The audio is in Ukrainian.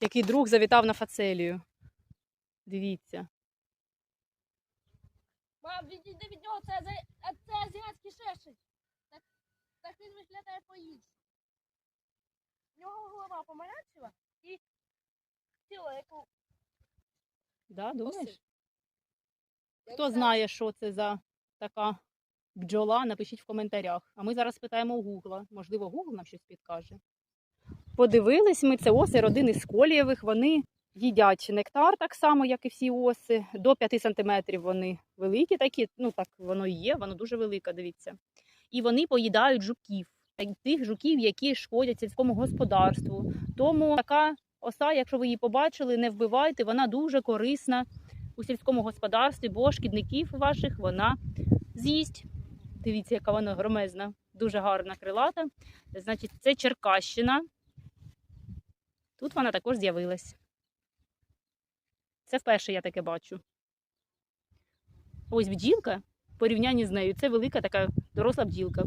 Який друг завітав на фацелію. Дивіться. Мам, відійди від нього, це, це азіатський шершень. Так, так він виглядає по-іншому. В нього голова помаранчева і тіло, як у Да, думаєш? Хто знає, що це за така бджола, напишіть в коментарях. А ми зараз питаємо у Гугла. Можливо, Гугл нам щось підкаже. Подивились ми, це оси родини сколієвих. Вони їдять нектар так само, як і всі оси. До 5 сантиметрів вони великі такі. Ну так воно і є, воно дуже велике, дивіться. І вони поїдають жуків, тих жуків, які шкодять сільському господарству. Тому така оса, якщо ви її побачили, не вбивайте, вона дуже корисна у сільському господарстві, бо шкідників ваших вона з'їсть. Дивіться, яка вона громезна, дуже гарна крилата. Значить, це Черкащина. Тут вона також з'явилась. Це вперше я таке бачу. Ось бджілка в порівнянні з нею. Це велика така доросла бджілка.